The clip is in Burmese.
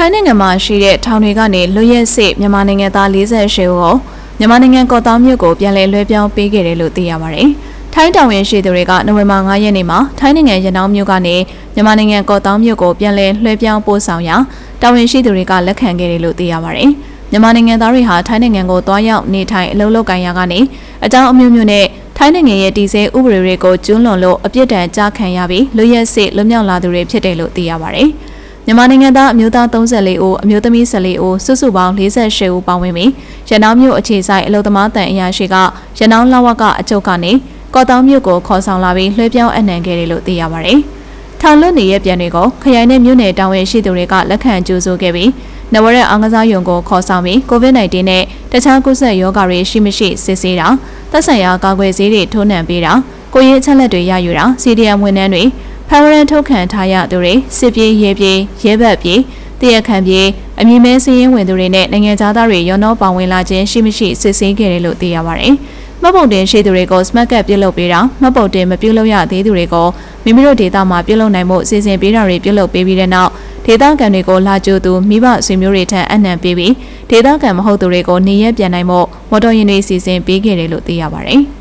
ထိုင်းနိုင်ငံမှာရှိတဲ့ထောင်တွေကနေလွတ်ရက်စစ်မြန်မာနိုင်ငံသား48ဦးကိုမြန်မာနိုင်ငံကော့တောင်းမြို့ကိုပြန်လည်လွှဲပြောင်းပေးခဲ့တယ်လို့သိရပါတယ်။ထိုင်းတာဝန်ရှိသူတွေကနိုဝင်ဘာ9ရက်နေ့မှာထိုင်းနိုင်ငံရနောင်းမြို့ကနေမြန်မာနိုင်ငံကော့တောင်းမြို့ကိုပြန်လည်လွှဲပြောင်းပို့ဆောင်ရာတာဝန်ရှိသူတွေကလက်ခံခဲ့တယ်လို့သိရပါတယ်။မြန်မာနိုင်ငံသားတွေဟာထိုင်းနိုင်ငံကိုသွားရောက်နေထိုင်အလုပ်လုပ်ကိုင်ရာကနေအကြောင်းအမျိုးမျိုးနဲ့ထိုင်းနိုင်ငံရဲ့တည်ဆဲဥပဒေတွေကိုကျူးလွန်လို့အပြစ်ဒဏ်ကြားခံရပြီးလွတ်ရက်စစ်လွတ်မြောက်လာသူတွေဖြစ်တယ်လို့သိရပါတယ်။ မြန်မာနိုင်ငံသားအမျိုးသား34ဦးအမျိုးသမီး14ဦးစုစုပေါင်း48ဦးပါဝင်ပြီးရနောင်းမြို့အခြေဆိုင်အလုံသမားတန်အရာရှိကရနောင်းလဝကအချုပ်ကနေကော့တောင်းမြို့ကိုခေါ်ဆောင်လာပြီးလွှဲပြောင်းအနှံခဲ့တယ်လို့သိရပါတယ်။ထောင်လွတ်နေရဲ့ပြန်တွေကိုခရိုင်နဲ့မြို့နယ်တာဝန်ရှိသူတွေကလက်ခံကြိုးဆိုခဲ့ပြီးနဝရက်အောင်ကစားယုံကိုခေါ်ဆောင်ပြီး COVID-19 နဲ့တခြားကုသရောဂါတွေရှိမရှိစစ်ဆေးတာသက်ဆိုင်ရာကာကွယ်ဆေးတွေထိုးနှံပေးတာကိုရေးအချက်လက်တွေရယူတာ CDM ဝန်ထမ်းတွေ ဖမ်းဝရန်ထုတ်ခံထားရသူတွေစစ်ပြေးရဲပြေးရဲဘက်ပြေးတရခန့်ပြေးအမည်မဲစည်ရင်ဝင်သူတွေနဲ့နိုင်ငံသားတွေရောနှောပါဝင်လာခြင်းရှိမရှိစစ်ဆေးခဲ့တယ်လို့သိရပါတယ်။မှတ်ပုံတင်ရှိသူတွေကို smart card ပြုတ်လုပ်ပေးတာမှတ်ပုံတင်မပြုတ်လုပ်ရသေးသူတွေကိုမိမိတို့ဒေသမှာပြုတ်လုပ်နိုင်မှုအစီအစဉ်ပေးတာတွေပြုတ်လုပ်ပေးပြီးတဲ့နောက်ဒေသခံတွေကိုလာကြိုသူမိဘဆွေမျိုးတွေထံအနှံပေးပြီးဒေသခံမဟုတ်သူတွေကိုနေရက်ပြန်နိုင်မှုမော်တော်ယာဉ်တွေစီစဉ်ပေးခဲ့တယ်လို့သိရပါတယ်။